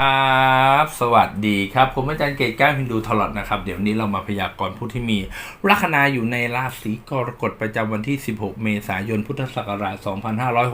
ครับ สวัสดีครับ ผมอาจารย์เกตก้าวฮินดูทลอดนะครับ เดี๋ยวนี้เรามาพยากรณ์ผู้ที่มี ลัคนาอยู่ในราศีกรกฎประจำวันที่ 16 เมษายนพุทธศักราช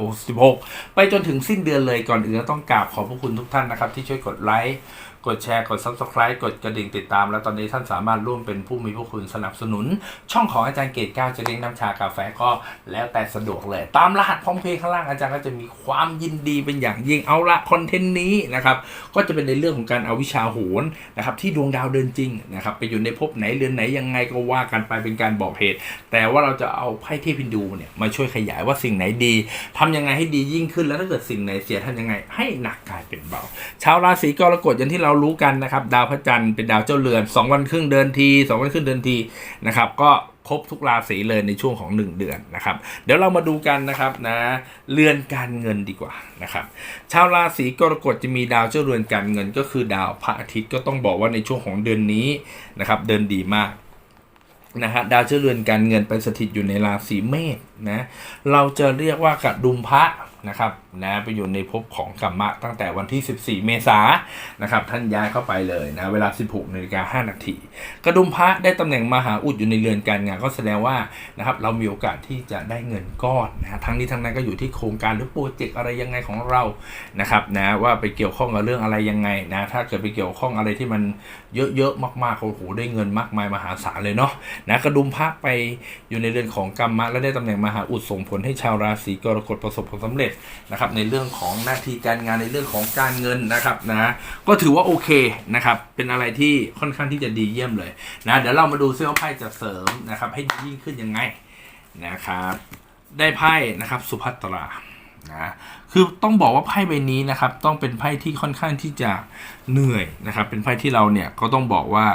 2566 ไปจนถึงสิ้นเดือนเลยก่อนอื่นต้องกราบขอบพระคุณทุกท่านนะครับ ที่ช่วยกดไลค์ กดแชร์ กด Subscribe กดกระดิ่งติดตาม แล้วตอนนี้ท่านสามารถร่วมเป็นผู้มีพระคุณสนับสนุน ช่องของอาจารย์เกตก้าจะเลี้ยงน้ำชากาแฟก็แล้วแต่สะดวกเลย ตามรหัสพร้อมเพย์ข้างล่างอาจารย์ก็จะมีความยินดีเป็นอย่างยิ่งเอาละคอนเทนต์นี้นะครับก็จะเป็นในเรื่องของการเอาวิชาโหรนะครับที่ดวงดาวเดินจริงนะครับไปอยู่ในภพไหนเรือนไหนยังไงก็ว่ากันไปเป็นการบอกเหตุ แต่ว่าเราจะเอาไพ่เทพินดูเนี่ยมาช่วยขยายว่าสิ่งไหนดีทำยังไงให้ดียิ่งขึ้นแล้วถ้าเกิดสิ่งไหนเสียทำยังไง ให้หนักกลายเป็นเบาชาวราศีกรกฎอย่างที่เรารู้กันนะครับ ดาวพระจันทร์เป็นดาวเจ้าเรือน 2 วันครึ่งเดินที 2 วันครึ่งเดินทีนะครับก็ครบทุกราศีเลยในช่วงของ 1 เดือนนะครับ เดี๋ยวเรามาดูกันนะครับนะเรือนการเงินดีกว่านะครับ ชาวราศีกรกฎจะมีดาวเจ้าเรือนการเงิน ก็คือดาวพระอาทิตย์ก็ต้องบอกว่าในช่วงของเดือนนี้นะครับเดินดีมากนะฮะดาวเจ้าเรือนการเงินไปสถิตอยู่ในราศีเมษนะเราจะเรียกว่ากระดุมพระนะครับ นะไปอยู่ในภพของกัมมะตั้งแต่วันที่ 14 เมษายนนะครับท่านย้ายเข้าไปเลยนะเวลา 16นาฬิกา5นาทีกระดุมพระได้ตำแหน่งมหาอุดอยู่ในเรือนการงานก็แสดงว่านะครับเรามีโอกาสที่จะได้เงินก้อนนะทั้งนี้ทั้งนั้นก็อยู่ที่โครงการหรือโปรเจกต์อะไรยังไงของเรานะครับนะว่าไปเกี่ยวข้องกับเรื่องอะไรยังไงนะถ้าเกิดไปเกี่ยวข้องอะไรที่มันเยอะๆมากๆโอ้โหได้เงินมากมายมหาศาลเลยเนาะนะกระดุมพระไปอยู่ในเรือนของกัมมะและได้ตำแหน่งมหาอุดส่งผลให้ชาวราศีกรกฎประสบผลสำเร็จนะครับในเรื่องของหน้าที่การงานในเรื่องของการเงินนะครับนะก็ถือว่าโอเคนะครับเป็นอะไรที่ค่อนข้างที่จะดีเยี่ยมเลยนะเดี๋ยวเรามาดูซิว่าไพ่จะเสริมนะครับให้ดียิ่งขึ้นยังไงนะครับได้ไพ่นะครับสุภัตรานะคือต้องบอกว่าไพ่ใบนี้นะครับต้องเป็นไพ่ที่ค่อนข้างที่จะเหนื่อยนะครับเป็นไพ่ที่เราเนี่ยก็ต้องบอกว่า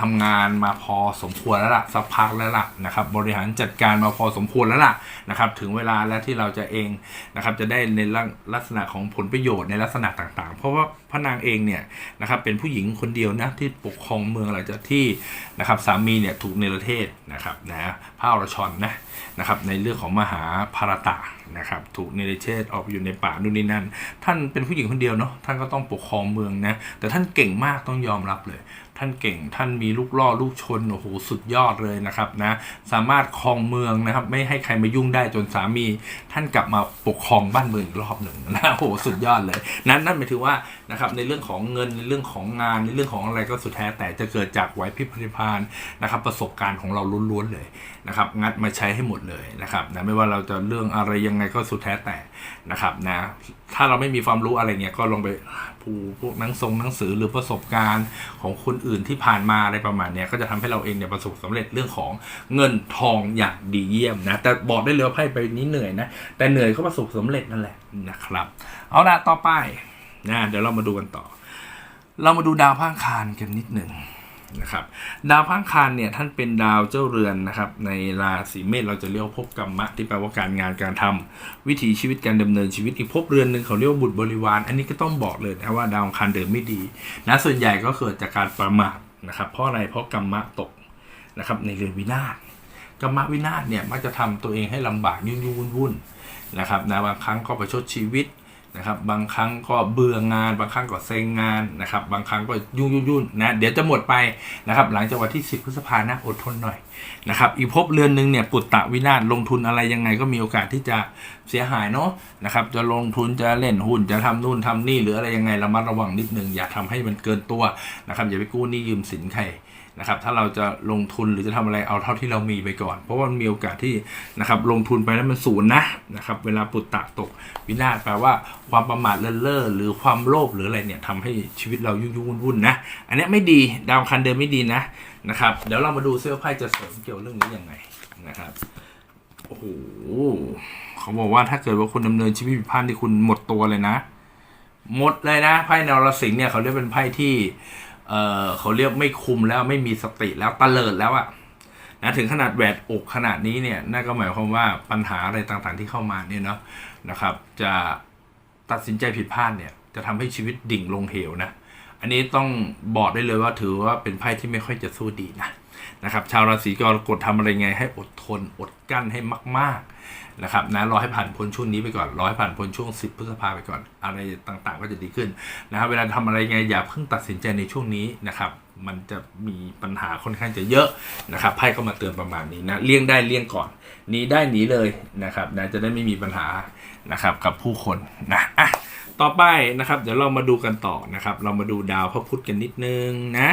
ทำงานมาพอสมควรแล้วล่ะสักพักแล้วล่ะนะครับบริหารจัดการมาพอสมควรแล้วล่ะนะครับถึงเวลาแล้วที่เราจะเองนะครับจะได้ในลักษณะของผลประโยชน์ในลักษณะต่างๆ เพราะว่าพระนางเองเนี่ยนะครับเป็นผู้หญิงคนเดียวนะที่ปกครองเมืองหลังจากที่นะครับสามีเนี่ยถูกเนรเทศนะครับนะพระอรชรนะนะครับในเรื่องของมหาภารตะนะครับถูกเนรเทศออกไปอยู่ในป่านู่นนี่นั่น ท่านเป็นผู้หญิงคนเดียวเนาะท่านก็ต้องปกครองเมืองนะแต่ท่านเก่งมากต้องยอมรับเลย ท่านเก่ง ท่านมีลูกล่อลูกชนโอ้โหสุดยอดเลยนะครับนะสามารถครองเมืองนะครับ ไม่ให้ใครมายุ่งได้จนสามี ท่านกลับมาปกครองบ้านเมืองอีกรอบหนึ่งนะโอ้โหสุดยอดเลย นั้นนั่นหมายถึงว่านะครับในเรื่องของเงินในเรื่องของงานในเรื่องของอะไรก็สุดแท้แต่จะเกิดจากไหวพริบพริพานนะครับประสบการณ์ของเราล้วนๆเลยนะครับงัดมาใช้ให้หมดเลยนะครับนะไม่ว่าเราจะเรื่องอะไรยังไงก็สุดแท้แต่นะครับนะถ้าเราไม่มีความรู้อะไรเงี้ยก็ลองไป ผูพวกหนังทรงหนังสือหรือประสบการณ์ของคนอื่นที่ผ่านมาอะไรประมาณเนี้ยก็จะทำให้เราเองเนี่ยประสบสำเร็จเรื่องของเงินทองอย่างดีเยี่ยมนะแต่บอกได้เลยว่าไพ่ไปนี้เหนื่อยนะแต่เหนื่อยก็ประสบสำเร็จนั่นแหละนะครับ เอาละต่อไปนะเดี๋ยวเรามาดูกันต่อ เรามาดูดาวพระอังคารกันนิดหนึ่ง นะครับดาวพังคารเนี่ยท่านเป็นดาวเจ้าเรือนนะครับในราศีเมษเราจะเรียกภพกรรมะที่แปลว่าการงานการทำวิถีชีวิตการดำเนินชีวิตอีกภพเรือนหนึ่งเขาเรียกบุตรบริวาร อันนี้ก็ต้องบอกเลยนะว่าดาวอังคารเดินไม่ดีนะส่วนใหญ่ก็เกิดจากการประมาทนะครับเพราะอะไรเพราะกรรมะตกนะครับในเรือนวินาศกรรมะวินาศเนี่ยมักจะทำตัวเองให้ลำบากยุ่งยุ่งวุ่นวุ่นนะครับนะบางครั้งก็ประชดชีวิต นะครับ บางครั้งก็เบื่องาน บางครั้งก็เซ็งงานนะครับ บางครั้งก็ยุ่งยุ่งนนะเดี๋ยวจะหมดไปนะครับ หลังจากวันที่ 10 พฤษภานะอดทนหน่อยนะครับอีกภพเรือนหนึ่งเนี่ยปุตตะวินาศลงทุนอะไรยังไงก็มีโอกาสที่จะเสียหายเนาะนะครับ จะลงทุนจะเล่นหุ้นจะทำนู่นทำนี่หรืออะไรยังไงระมัดระวังนิดนึงอย่าทำให้มันเกินตัวนะครับอย่าไปกู้หนี้ยืมสินใคร นะครับถ้าเราจะลงทุนหรือจะทำอะไรเอาเท่าที่เรามีไปก่อน เพราะว่ามันมีโอกาสที่นะครับลงทุนไปแล้วมันศูนย์นะนะครับเวลาปุตตะตกวินาศแปลว่าความประมาทเลินเล่อหรือความโลภหรืออะไรเนี่ยทำให้ชีวิตเรายุ่งยุ่งวุ่นวุ่นๆนะ อันนี้ไม่ดีดาวคันเดินไม่ดีนะนะครับเดี๋ยวเรามาดูเสื้อไพ่จะเสริมเกี่ยวเรื่องนี้ยังไงนะครับโอ้โหเขาบอกว่าถ้าเกิดว่าคุณดำเนินชีวิตผิดพลาดที่คุณหมดตัวเลยนะ หมดเลยนะไพ่นรสิงห์เนี่ยเขาเรียกเป็นไพ่ที่ เออเขาเรียกไม่คุมแล้วไม่มีสติแล้วตะเลิดแล้วอะนะถึงขนาดแหวดอกขนาดนี้เนี่ยนั่นก็หมายความว่าปัญหาอะไรต่างๆที่เข้ามาเนี่ยเนาะนะครับ จะตัดสินใจผิดพลาดเนี่ยจะทำให้ชีวิตดิ่งลงเหวนะอันนี้ต้องบอกได้เลยว่าถือว่าเป็นไพ่ที่ไม่ค่อยจะสู้ดีนะนะครับ ชาวราศีกรกฎทำอะไรไงให้อดทนอดกั้นให้มากๆ นะครับนะรอให้ผ่านพ้นช่วงนี้ไปก่อนรอให้ผ่านพ้นช่วง 10 พฤษภาไปก่อน อะไรต่างๆ ก็จะดีขึ้นนะครับเวลาทำอะไรไงอย่าเพิ่งตัดสินใจในช่วงนี้นะครับมันจะมีปัญหาค่อนข้างจะเยอะนะครับไพ่ก็มาเตือนประมาณนี้นะเลี่ยงได้เลี่ยงก่อนหนีได้หนีเลยนะครับนะจะได้ไม่มีปัญหานะครับกับผู้คนนะอะต่อไปนะครับเดี๋ยวเรามาดูกันต่อนะครับ เรามาดูดาวพระพุธกันนิดนึงนะ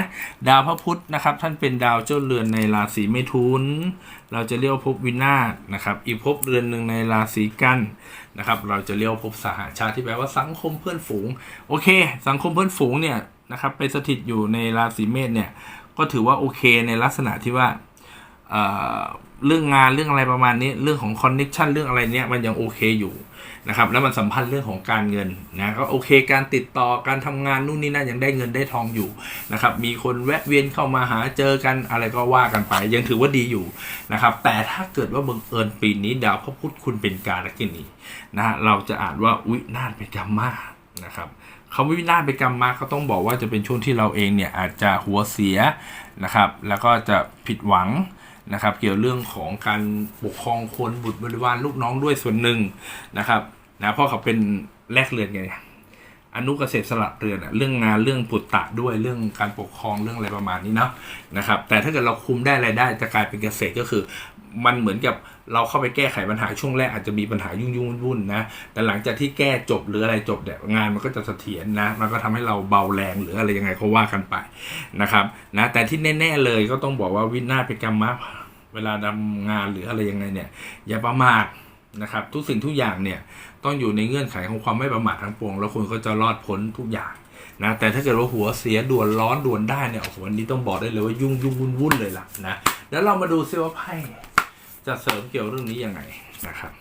ดาวพระพุธนะครับ ท่านเป็นดาวเจ้าเรือนในราศีเมถุน เราจะเรียกว่าภพวินาศนะครับ อีกภพเรือนหนึ่งในราศีกันนะครับ เราจะเรียกว่าภพสหชาติที่แปลว่าสังคมเพื่อนฝูง โอเค สังคมเพื่อนฝูงเนี่ยนะครับไปสถิตอยู่ในราศีเมษเนี่ยก็ถือว่าโอเคในลักษณะที่ว่า เรื่องงานเรื่องอะไรประมาณนี้ เรื่องของคอนเน็ชันเรื่องอะไรเนี้ยมันยังโอเคอยู่นะครับแล้วมันสัมพันธ์เรื่องของการเงินนะก็โอเคการติดต่อการทำงานนู่นนี่นั่นยังได้เงินได้ทองอยู่นะครับมีคนแวะเวียนเข้ามาหาเจอกันอะไรก็ว่ากันไป ยังถือว่าดีอยู่นะครับแต่ถ้าเกิดว่าบังเอิญปีนี้ดาวพระพุธคุณเป็นการกินีนะเราจะอ่านว่าวินาศเป็นกรรมมานะครับคำว่าวินาศเป็นกรรมมาก็ต้องบอกว่าจะเป็นช่วงที่เราเองเนี่ยอาจจะหัวเสียนะครับแล้วก็จะผิดหวัง นะครับ เกี่ยวเรื่องของการปกครองคนบุตรบริวารลูกน้องด้วยส่วนหนึ่งนะครับนะเพราะเขาเป็นแลกเรือนไงอนุกเกษตรสลับเรือนอะเรื่องงานเรื่องปุตตะด้วยเรื่องการปกครองเรื่องอะไรประมาณนี้เนาะนะครับ แต่ถ้าเกิดเราคุมได้รายได้จะกลายเป็นเกษตรก็คือ มันเหมือนกับเราเข้าไปแก้ไขปัญหาช่วงแรกอาจจะมีปัญหายุ่งยุ่งวุ่นๆนะแต่หลังจากที่แก้จบหรืออะไรจบเนี่ยงานมันก็จะเสถียรนะ มันก็ทำให้เราเบาแรงหรืออะไรยังไงเขาว่ากันไปนะครับนะแต่ที่แน่ ๆเลยก็ต้องบอกว่าวินาศเป็นกรรมะ เวลาทำงานหรืออะไรยังไงเนี่ย อย่าประมาทนะครับ ทุกสิ่งทุกอย่างเนี่ยต้องอยู่ในเงื่อนไขของความไม่ประมาททั้งปวง แล้วคุณก็จะรอดพ้นทุกอย่างนะแต่ถ้าเกิดว่าหัวเสียด่วนร้อนด่วนได้เนี่ยโอ้โหวันนี้ต้องบอกได้เลยว่ายุ่งยุ่งวุ่นวุ่นเลยล่ะนะแล้วเรามาดูซิว่าไพ่จะเสริมเกี่ยวเรื่องนี้ยังไงนะครับ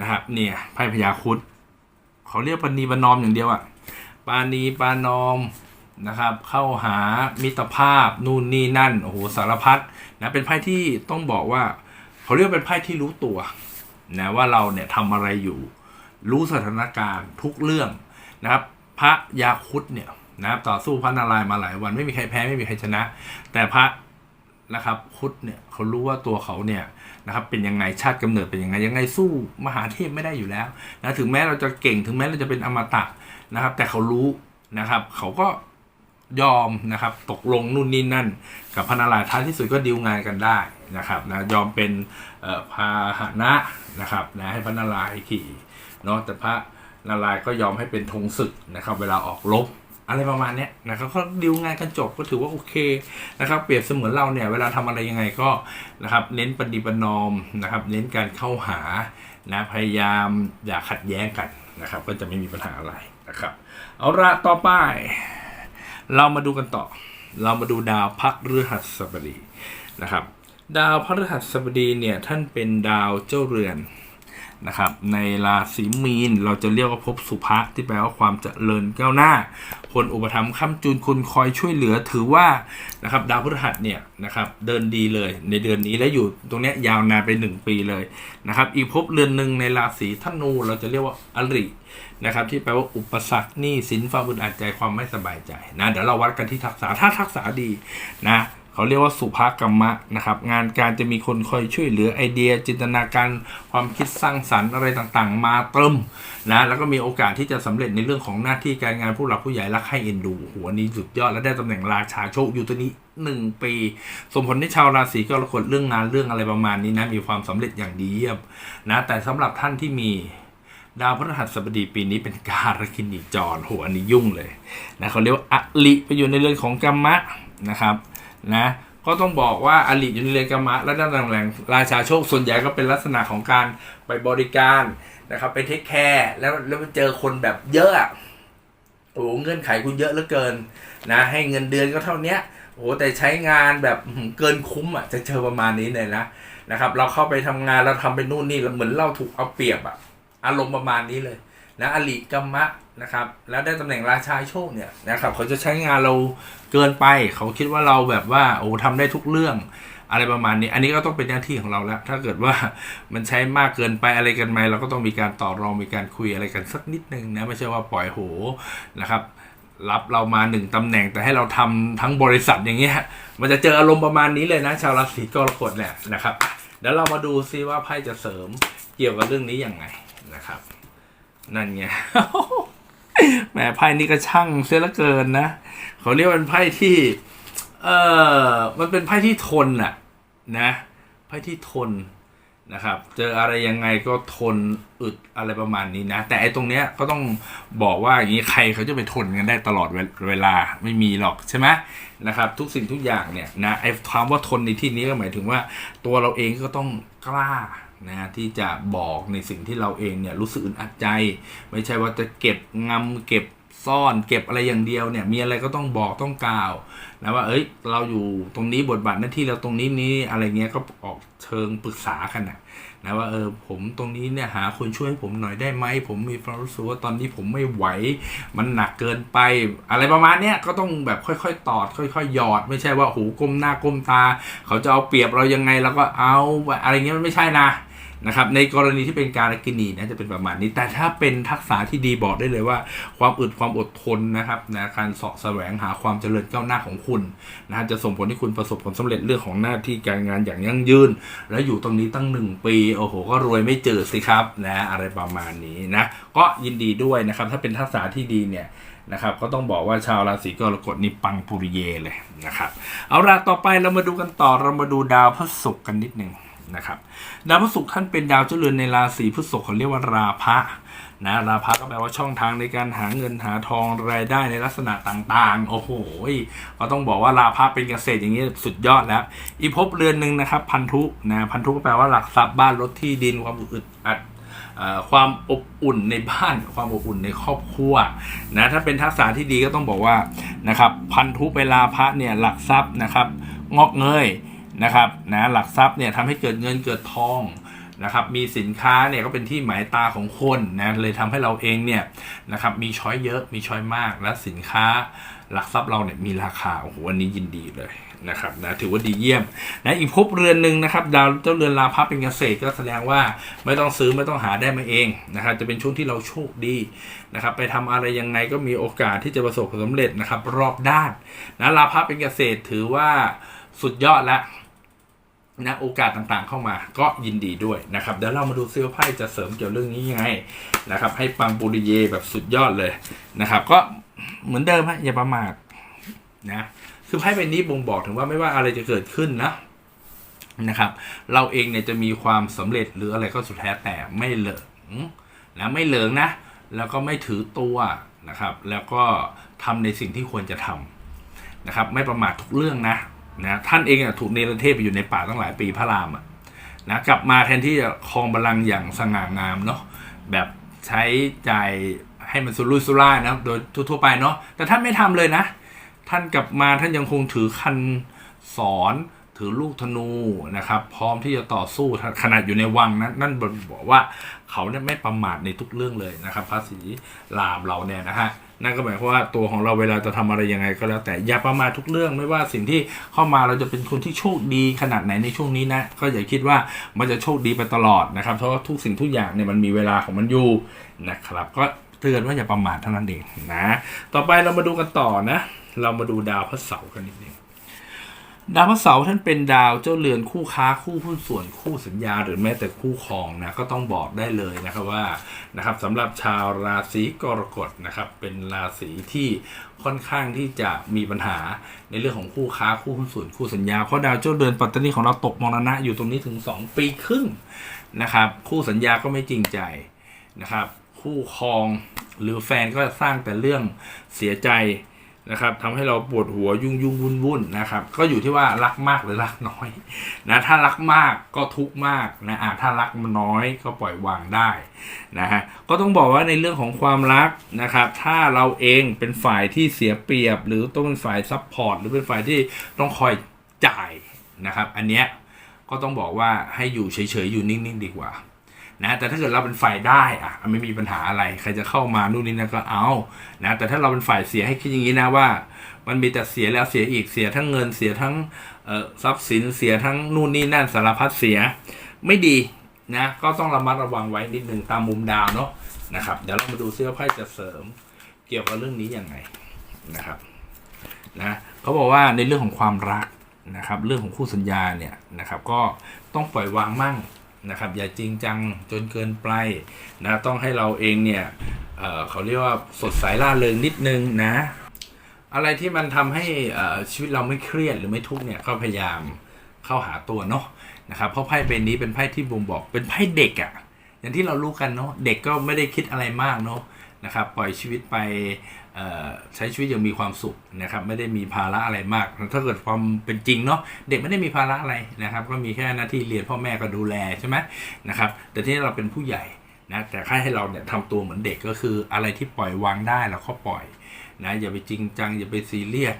นะครับ เนี่ยไพ่พญาคุดเขาเรียกปณีปนอมอย่างเดียวอะปานีปานอมนะครับ เข้าหามิตรภาพนู่นนี่นั่นโอ้โหสารพัด นะเป็นไพ่ที่ต้องบอกว่าเขาเรียกเป็นไพ่ที่รู้ตัวนะว่าเราเนี่ยทำอะไรอยู่ รู้สถานการณ์ทุกเรื่องนะครับ พระยาคุดเนี่ยนะครับต่อสู้พระนารายณ์มาหลายวันไม่มีใครแพ้ไม่มีใครชนะ แต่พระนะครับคุดเนี่ยเขารู้ว่าตัวเขาเนี่ยนะครับเป็นยังไงชาติกำเนิดเป็นยังไงยังไงสู้มหาเทพไม่ได้อยู่แล้วนะถึงแม้เราจะเก่งถึงแม้เราจะเป็นอมตะนะครับ แต่เขารู้นะครับ เขาก็ ยอมนะครับตกลงนู่นนี่นั่น กับพระนารายณ์ท้ายที่สุดก็ดีลงานกันได้นะครับนะยอมเป็นพาหนะนะครับนะให้พระนารายณ์ขี่เนาะแต่พระนารายณ์ก็ยอมให้เป็นธงศึกนะครับ เวลาออกรบอะไรประมาณนี้นะครับเขาดีลงานกันจบก็ถือว่าโอเคนะครับ เปรียบเสมือนเราเนี่ยเวลาทำอะไรยังไงก็นะครับ เน้นปฏิบัตินอมนะครับ เน้นการเข้าหานะพยายามอย่าขัดแย้งกันนะครับ ก็จะไม่มีปัญหาอะไรนะครับ เอาละต่อไป เรามาดูกันต่อ เรามาดูดาวพฤหัสบดีนะครับ ดาวพฤหัสบดีเนี่ยท่านเป็นดาวเจ้าเรือน นะครับในราศีมีนเราจะเรียกว่าภพสุภะที่แปลว่าความเจริญก้าวหน้า คนอุปถัมภ์ค้ำจุนคุณคอยช่วยเหลือถือว่านะครับดาวพฤหัสเนี่ยนะครับเดินดีเลยในเดือนนี้และอยู่ตรงนี้ยาวนานไปหนึ่งปีเลยนะครับอีกภพเรือนหนึ่งในราศีธนูเราจะเรียกว่าอรินะครับที่แปลว่าอุปสรรคนี้สินความอึดอัดใจความไม่สบายใจนะเดี๋ยวเราวัดกันที่ทักษะถ้าทักษะดีนะ เขาเรียกว่าสุภกรรมะนะครับ งานการจะมีคนคอยช่วยเหลือไอเดีย จินตนาการความคิดสร้างสรรค์อะไรต่างๆ มาเติมนะแล้วก็มีโอกาสที่จะสำเร็จในเรื่องของหน้าที่การงานผู้หลักผู้ใหญ่รักให้เอ็นดูหัวนี้สุดยอดและได้ตำแหน่งราชาโชคอยู่ตัวนี้หนึ่งปีสมผลที่ชาวราศีกรกฎเรื่องงานเรื่องอะไรประมาณนี้นะมีความสำเร็จอย่างดีเยี่ยมนะแต่สำหรับท่านที่มีดาวพฤหัสบดีปีนี้เป็นการคินีจรโหอันนี้ยุ่งเลยนะเขาเรียกว่าอลิไปอยู่ในเรื่อนของกรรมะนะครับ นะก็ต้องบอกว่าอลิอยู่ในเรือนกรรมะและด้านตำแหน่งราชาโชคส่วนใหญ่ก็เป็นลักษณะของการไปบริการนะครับไปเทคแคร์แล้วแล้วไปเจอคนแบบเยอะโอ้เงื่อนไขคุณเยอะเหลือเกินนะให้เงินเดือนก็เท่านี้โอ้แต่ใช้งานแบบเกินคุ้มอะจะเจอประมาณนี้เลยนะนะครับ เราเข้าไปทำงานเราทำไปนู่นนี่แล้วเหมือนเราถูกเอาเปรียบอะอารมณ์ประมาณนี้เลยนะอลิกัมมะ นะครับ แล้วได้ตำแหน่งราชาโชคเนี่ยนะครับเขาจะใช้งานเราเกินไป เขาคิดว่าเราแบบว่าโอ้ทำได้ทุกเรื่องอะไรประมาณนี้ อันนี้ก็ต้องเป็นหน้าที่ของเราแล้ว ถ้าเกิดว่ามันใช้มากเกินไปอะไรกันไหมเราก็ต้องมีการต่อรอง มีการคุยอะไรกันสักนิดนึงนะ ไม่ใช่ว่าปล่อยโหนะครับ รับเรามาหนึ่งตำแหน่งแต่ให้เราทำทั้งบริษัทอย่างเงี้ย มันจะเจออารมณ์ประมาณนี้เลยนะ ชาวราศีกรกฎเนี่ยนะครับ เดี๋ยวเรามาดูซิว่าไพ่จะเสริมเกี่ยวกับเรื่องนี้ยังไงนะครับ นั่นไง แหมไพ่นี่ก็ช่างเสียเลือเกินนะเขาเรียกว่าเป็นไพ่ที่ เออมันเป็นไพ่ที่ทนอะนะไพ่ที่ทนนะครับ เจออะไรยังไงก็ทนอึดอะไรประมาณนี้นะ แต่ไอ้ตรงเนี้ยก็ต้องบอกว่าอย่างนี้ใครเขาจะไปทนกันได้ตลอดเวเวลาไม่มีหรอกใช่ไหมนะครับ ทุกสิ่งทุกอย่างเนี่ยนะไอ้คำว่าทนในที่นี้ก็หมายถึงว่า ตัวเราเองก็ต้องกล้า นะที่จะบอกในสิ่งที่เราเองเนี่ยรู้สึกอึดอัดใจ ไม่ใช่ว่าจะเก็บงำเก็บซ่อนเก็บอะไรอย่างเดียวเนี่ยมีอะไรก็ต้องบอกต้องกล่าวนะว่าเอ้ยเราอยู่ตรงนี้บทบาทหน้าที่เราตรงนี้นี้อะไรเงี้ยก็ออกเชิงปรึกษากันนะนะว่าเออผมตรงนี้เนี่ยหาคนช่วยผมหน่อยได้ไหมผมมีความรู้สึกว่าตอนนี้ผมไม่ไหว มันหนักเกินไป อะไรประมาณเนี้ยก็ต้องแบบค่อยๆ ตอด ค่อยๆหยอด ไม่ใช่ว่าโอ้โหก้มหน้าก้มตา เขาจะเอาเปรียบเรายังไงแล้วก็เอาอะไรเงี้ยมันไม่ใช่นะ นะครับในกรณีที่เป็นการกินีนะจะเป็นประมาณนี้ แต่ถ้าเป็นทักษะที่ดีบอกได้เลยว่า ความอึดความอดทนนะครับนะการเสาะแสวงหาความเจริญก้าวหน้าของคุณนะฮะจะส่งผลให้คุณประสบผลสำเร็จเรื่องของหน้าที่การงานอย่างยั่งยืน และอยู่ตรงนี้ตั้งหนึ่งปีโอ้โหก็รวยไม่เจอสิครับนะอะไรประมาณนี้นะก็ยินดีด้วยนะครับถ้าเป็นทักษะที่ดีเนี่ยนะครับก็ต้องบอกว่าชาวราศีกรกฎนี่ปังปุริเยเลยนะครับ เอาละต่อไปเรามาดูกันต่อเรามาดูดาวพฤหัสกันนิดหนึ่ง นะครับดาวพฤหัสท่านเป็นดาวเจ้าเรือนในราศีพฤษภเขาเรียกว่าราพะนะราพะก็แปลว่าช่องทางในการหาเงินหาทองรายได้ในลักษณะต่างๆ โอ้โหก็ต้องบอกว่าราพะเป็นเกษตรอย่างนี้สุดยอดแล้ว อีกภพเรือนหนึ่งนะครับ พันธุนะพันธุก็แปลว่าหลักทรัพย์บ้านรถที่ดินความอึดอัดความอบอุ่นในบ้านความอบอุ่นในครอบครัวนะถ้าเป็นทักษะที่ดีก็ต้องบอกว่านะครับพันธุเวลาพระเนี่ยหลักทรัพย์นะครับงอกเงย นะครับนะหลักทรัพย์เนี่ยทำให้เกิดเงินเกิดทองนะครับมีสินค้าเนี่ยก็เป็นที่หมายตาของคนนะเลยทำให้เราเองเนี่ยนะครับมีช้อยเยอะมีช้อยมากและสินค้าหลักทรัพย์เราเนี่ยมีราคาโอ้โหวันนี้ยินดีเลยนะครับนะถือว่าดีเยี่ยมนะอีกภพเรือนหนึ่งนะครับ ดาวเจ้าเรือนลาภะเป็นเกษตรก็แสดงว่าไม่ต้องซื้อไม่ต้องหาได้มาเองนะครับจะเป็นช่วงที่เราโชคดีนะครับ ไปทำอะไรยังไงก็มีโอกาสที่จะประสบความสำเร็จนะครับ รอบด้านนะลาภะเป็นเกษตรถือว่าสุดยอดแล้ว นะโอกาสต่างๆเข้ามาก็ยินดีด้วยนะครับเดี๋ยวเรามาดูซิว่าไพ่จะเสริมเกี่ยวเรื่องนี้ยังไงนะครับให้ปังปุริเยแบบสุดยอดเลยนะครับ ก็เหมือนเดิมฮะอย่าประมาทนะคือไพ่ใบนี้บ่งบอกถึงว่าไม่ว่าอะไรจะเกิดขึ้นนะนะครับ เราเองเนี่ยจะมีความสำเร็จหรืออะไรก็สุดแท้แต่ไม่เหลิงนะไม่เหลิงนะ แล้วก็ไม่ถือตัวนะครับ แล้วก็ทำในสิ่งที่ควรจะทำนะครับ ไม่ประมาททุกเรื่องนะ นะท่านเองอะถูกเนรเทศไปอยู่ในป่าตั้งหลายปีพระรามอะนะกลับมาแทนที่จะครองบัลลังก์อย่างสง่างามเนาะแบบใช้จ่ายให้มันสุรุ่ยสุร่ายนะโดยทั่วไปเนาะแต่ท่านไม่ทำเลยนะ ท่านกลับมาท่านยังคงถือคันสอนถือลูกธนูนะครับ พร้อมที่จะต่อสู้ขนาดอยู่ในวังนะนั่นบอกว่าเขาเนี่ยไม่ประมาทในทุกเรื่องเลยนะครับ พระศรีรามเราเนี่ยนะฮะ นั่นก็หมายความว่าตัวของเราเวลาจะทำอะไรยังไงก็แล้วแต่อย่าประมาททุกเรื่องไม่ว่าสิ่งที่เข้ามาเราจะเป็นคนที่โชคดีขนาดไหนในช่วงนี้นะก็อย่าคิดว่ามันจะโชคดีไปตลอดนะครับเพราะว่าทุกสิ่งทุกอย่างเนี่ยมันมีเวลาของมันอยู่นะครับ ก็เตือนว่าอย่าประมาทเท่านั้นเองนะ ต่อไปเรามาดูกันต่อนะ เรามาดูดาวพระเสาร์กันนิดนึง ดาวพระเสาร์ท่านเป็นดาวเจ้าเรือนคู่ค้าคู่หุ้นส่วนคู่สัญญา หรือแม้แต่คู่ครองนะก็ต้องบอกได้เลยนะครับว่านะครับสำหรับชาวราศีกรกฎนะครับเป็นราศีที่ค่อนข้างที่จะมีปัญหาในเรื่องของคู่ค้าคู่หุ้นส่วนคู่สัญญาเพราะดาวเจ้าเรือนปัตตานีของเราตกมรณะอยู่ตรงนี้ถึง 2 ปีครึ่งนะครับคู่สัญญาก็ไม่จริงใจนะครับคู่ครองหรือแฟนก็สร้างแต่เรื่องเสียใจ นะครับทำให้เราปวดหัวยุ่งยุ่งวุ่นวุ่นนะครับ ก็อยู่ที่ว่ารักมากหรือรักน้อยนะถ้ารักมากก็ทุกมากนะอะถ้ารักมันน้อยก็ปล่อยวางได้นะฮะก็ต้องบอกว่าในเรื่องของความรักนะครับ ถ้าเราเองเป็นฝ่ายที่เสียเปรียบ หรือต้องเป็นฝ่ายซัพพอร์ตหรือเป็นฝ่ายที่ต้องคอยจ่ายนะครับ อันเนี้ยก็ต้องบอกว่าให้อยู่เฉยๆอยู่นิ่งๆดีกว่า นะแต่ถ้าเกิดเราเป็นฝ่ายได้อะไม่มีปัญหาอะไรใครจะเข้ามานู่นนี่นั่นก็เอานะแต่ถ้าเราเป็นฝ่ายเสียให้คิดอย่างนี้นะว่า มันมีแต่เสียแล้วเสียอีกเสียทั้งเงินเสียทั้งทรัพย์สินเสียทั้งนู่นนี่นั่นสารพัดเสีย ไม่ดีนะก็ต้องระมัดระวังไว้นิดหนึ่งตามมุมดาวเนาะนะครับเดี๋ยวเรามาดูซิว่าไพ่จะเสริมเกี่ยวกับเรื่องนี้ยังไงนะครับนะเขาบอกว่าในเรื่องของความรักนะครับ เรื่องของคู่สัญญาเนี่ยนะครับ ก็ต้องปล่อยวางมั่ง นะครับอย่าจริงจังจนเกินไปนะต้องให้เราเองเนี่ยเเขาเรียกว่าสดใสล่าเริงนิดนึงนะอะไรที่มันทำให้ชีวิตเราไม่เครียดหรือไม่ทุกข์เนี่ยก็พยายามเข้าหาตัวเนาะนะครับเพราะไพ่ใบนี้เป็นไพ่ที่บ่งบอกเป็นไพ่เด็กอะ่ะอย่างที่เรารู้กันเนาะเด็กก็ไม่ได้คิดอะไรมากเนาะนะครับปล่อยชีวิตไป ใช้ชีวิตย่างมีความสุขนะครับไม่ได้มีภาระอะไรมาก ถ้าเกิดความเป็นจริงเนาะเด็กไม่ได้มีภาระอะไรนะครับ ก็มีแค่หน้าที่เรียนพ่อแม่ก็ดูแลใช่ไหมนะครับแต่ที่เราเป็นผู้ใหญ่นะแต่ค่าให้เราเนี่ยทำตัวเหมือนเด็กก็คืออะไรที่ปล่อยวางได้เราก็ปล่อยนะอย่าไปจริงจังอย่าไปซีเรียส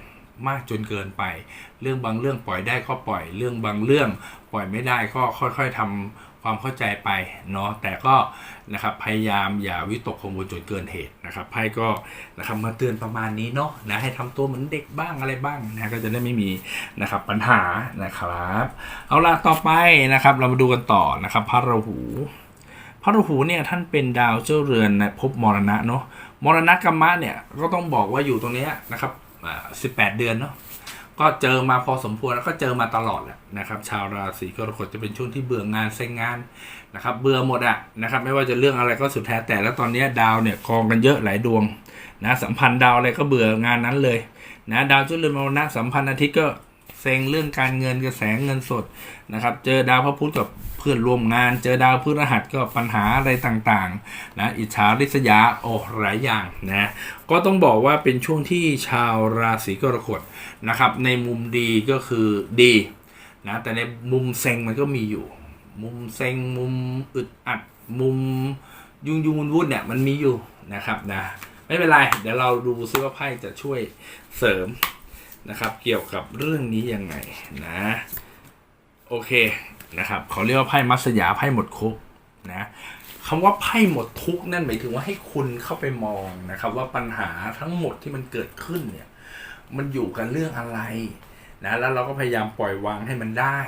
มากจนเกินไป เรื่องบางเรื่องปล่อยได้ก็ปล่อย เรื่องบางเรื่องปล่อยไม่ได้ก็ค่อย ๆทำ ความเข้าใจไปเนาะแต่ก็นะครับพยายามอย่าวิตกกังวลจนเกินเหตุนะครับไพ่ก็นะครับมาเตือนประมาณนี้เนาะนะให้ทำตัวเหมือนเด็กบ้างอะไรบ้างนะก็จะได้ไม่มีนะครับปัญหานะครับเอาละต่อไปนะครับเรามาดูกันต่อนะครับพระราหูพระราหูเนี่ยท่านเป็นดาวเจ้าเรือนนะภพมรณะเนาะมรณะกรรมะเนี่ยก็ต้องบอกว่าอยู่ตรงเนี้ยนะครับอ่า18 เดือนเนาะ ก็เจอมาพอสมควรแล้วก็เจอมาตลอดแหละนะครับ ชาวราศีกรกฎจะเป็นช่วงที่เบื่องานเซ็งงานนะครับ เบื่อหมดอะนะครับ ไม่ว่าจะเรื่องอะไรก็สุดแท้แต่แล้วตอนนี้ดาวเนี่ยกองกันเยอะหลายดวงนะสัมพันธ์ดาวอะไรก็เบื่องานนั้นเลยนะดาวเจ้าเรือนมรณะสัมพันธ์อาทิตย์ก็เซ็งเรื่องการเงินกระแสเงินสดนะครับ เจอดาวพระพุธกับ เพื่อนร่วมงานเจอดาวพฤหัสก็ปัญหาอะไรต่างๆนะอิจฉาริษยาโอ้หลายอย่างนะก็ต้องบอกว่าเป็นช่วงที่ชาวราศีกรกฎนะครับในมุมดีก็คือดีนะแต่ในมุมเซ็งมันก็มีอยู่ มุมเซ็งมุมอึดอัด มุมยุ่งยุ่งวุ่นวุ่นเนี่ยมันมีอยู่นะครับนะไม่เป็นไร เดี๋ยวเราดูซิว่าไพ่จะช่วยเสริมนะครับ เกี่ยวกับเรื่องนี้ยังไงนะ โอเค นะครับเขาเรียกว่าไพ่มัสยาไพ่หมดคุกนะคำว่าไพ่หมดทุกนั่นหมายถึงว่าให้คุณเข้าไปมองนะครับ ว่าปัญหาทั้งหมดที่มันเกิดขึ้นเนี่ย มันอยู่กันเรื่องอะไรนะแล้วเราก็พยายามปล่อยวางให้มันได้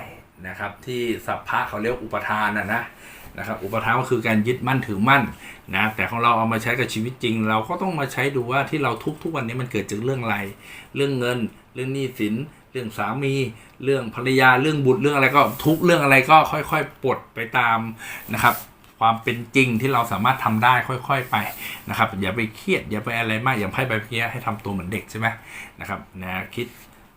นะครับ ที่สัพพะเขาเรียกอุปทานนะนะนะครับ อุปทานก็คือการยึดมั่นถือมั่นนะแต่ของเราเอามาใช้กับชีวิตจริง เราก็ต้องมาใช้ดูว่าที่เราทุกทุกวันนี้มันเกิดจากเรื่องอะไร เรื่องเงิน เรื่องหนี้สิน เรื่องสามี เรื่องภรรยาเรื่องบุตรเรื่องอะไรก็ทุกเรื่องอะไรก็ค่อยๆปลดไปตามนะครับ ความเป็นจริงที่เราสามารถทำได้ค่อย ๆ ไปนะครับอย่าไปเครียดอย่าไปอะไรมากอย่างไพ่ใบเพี้ยให้ทำตัวเหมือนเด็กใช่ไหมนะครับนะคิด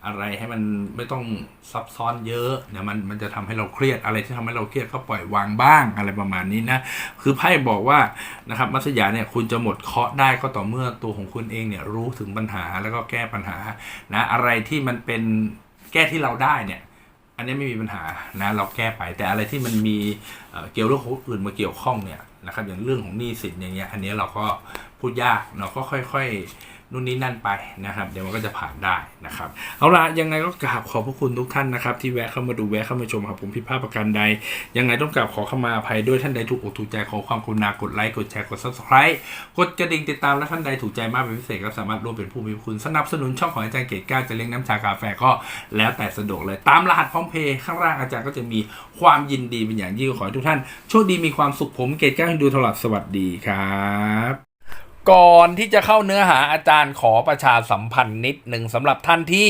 อะไรให้มันไม่ต้องซับซ้อนเยอะเดี๋ยวมันมันจะทำให้เราเครียดอะไรที่ทำให้เราเครียดก็ปล่อยวางบ้างอะไรประมาณนี้นะคือไพ่บอกว่านะครับมัสยาเนี่ยคุณจะหมดเคาะได้ก็ต่อเมื่อตัวของคุณเองเนี่ยรู้ถึงปัญหาแล้วก็แก้ปัญหานะอะไรที่มันเป็นแก้ที่เราได้เนี่ยอันนี้ไม่มีปัญหานะเราแก้ไปแต่อะไรที่มันมีเเกี่ยวเรื่องของคนอื่นมาเกี่ยวข้องเนี่ยนะครับอย่างเรื่องของหนี้สินอย่างเงี้ยอันนี้เราก็พูดยากเราก็ค่อยๆ นู่นนี่นั่นไปนะครับ เดี๋ยวมันก็จะผ่านได้นะครับ เอาละยังไงก็กราบขอบพระคุณทุกท่านนะครับ ที่แวะเข้ามาดูแวะเข้ามาชมครับผมผิดพลาดประการใด ยังไงต้องกราบขอเข้ามาอภัยด้วยท่านใดถูกอกถูกใจขอความกรุณากดไลค์กดแชร์กด subscribe กดกระดิ่งติดตามและท่านใดถูกใจมากเป็นพิเศษก็สามารถร่วมเป็นผู้มีคุณสนับสนุนช่องของอาจารย์เกตก้าจะเลี้ยงน้ำชากาแฟก็แล้วแต่สะดวกเลยตามรหัสพร้อมเพย์ข้างล่างอาจารย์ก็จะมีความยินดีเป็นอย่างยิ่งขอให้ทุกท่านโชคดีมีความสุขผมเกตก้าให้ดูตลอดสวัสดีครับ ก่อนที่จะเข้าเนื้อหาอาจารย์ขอประชาสัมพันธ์นิดหนึ่งสำหรับท่านที่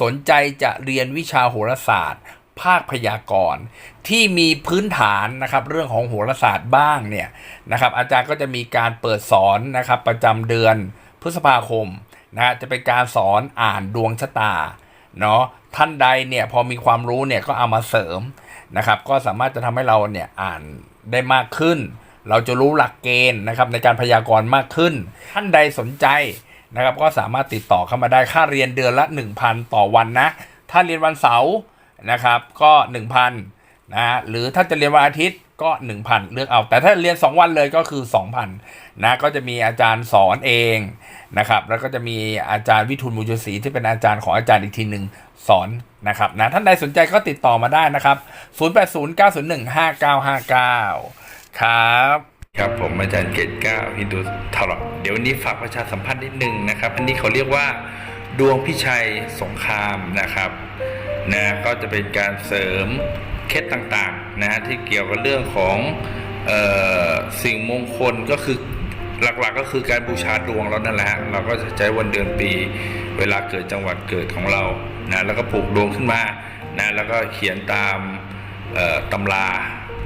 สนใจจะเรียนวิชาโหราศาสตร์ ภาคพยากรณ์ที่มีพื้นฐานนะครับเรื่องของโหราศาสตร์บ้างเนี่ยนะครับอาจารย์ก็จะมีการเปิดสอนนะครับประจำเดือนพฤษภาคมนะฮะจะเป็นการสอนอ่านดวงชะตาเนาะท่านใดเนี่ยพอมีความรู้เนี่ยก็เอามาเสริมนะครับก็สามารถจะทำให้เราเนี่ยอ่านได้มากขึ้น เราจะรู้หลักเกณฑ์นะครับในการพยากรณ์มากขึ้น ท่านใดสนใจนะครับก็สามารถติดต่อเข้ามาได้ค่าเรียนเดือนละ 1,000 ต่อวันนะ ถ้าเรียนวันเสาร์นะครับก็ 1,000นะฮะหรือถ้าจะเรียนวันอาทิตย์ก็ 1,000 เลือกเอา แต่ถ้าเรียน 2 วันเลยก็คือ 2,000นะก็จะมีอาจารย์สอนเองนะครับแล้วก็จะมีอาจารย์วิทูลมูลศรีที่เป็นอาจารย์ของอาจารย์อีกทีหนึ่งสอนนะครับนะท่านใดสนใจก็ติดต่อมาได้นะครับ 0809015959 ครับ ครับผมอาจารย์เกตก้าฮินดูทลอดเดี๋ยววันนี้ฝากประชาสัมพันธ์นิดนึงนะครับ อันนี้เขาเรียกว่าดวงพิชัยสงครามนะครับนะก็จะเป็นการเสริมเคล็ดต่างๆนะฮะที่เกี่ยวกับเรื่องของออสิ่งมงคลก็คือหลักๆก็คือการบูชาดวงแล้วนั่นแหละเราก็จะใช้วันเดือนปี เวลาเกิดจังหวัดเกิดของเรานะแล้วก็ผูกดวงขึ้นมานะแล้วก็เขียนตามตำรา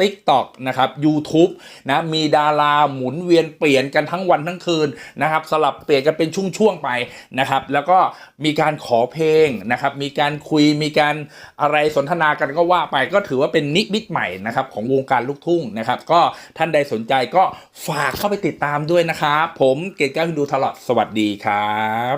TikTok นะครับ YouTube นะมีดาราหมุนเวียนเปลี่ยนกันทั้งวันทั้งคืนนะครับสลับเปลี่ยนกันเป็นช่วงๆไปนะครับ แล้วก็มีการขอเพลงนะครับ มีการคุยมีการอะไรสนทนากันก็ว่าไป ก็ถือว่าเป็นนิมิตใหม่นะครับของวงการลูกทุ่งนะครับ ก็ท่านใดสนใจก็ฝากเข้าไปติดตามด้วยนะครับ ผมเกตก้าวฮินดูตลอดสวัสดีครับ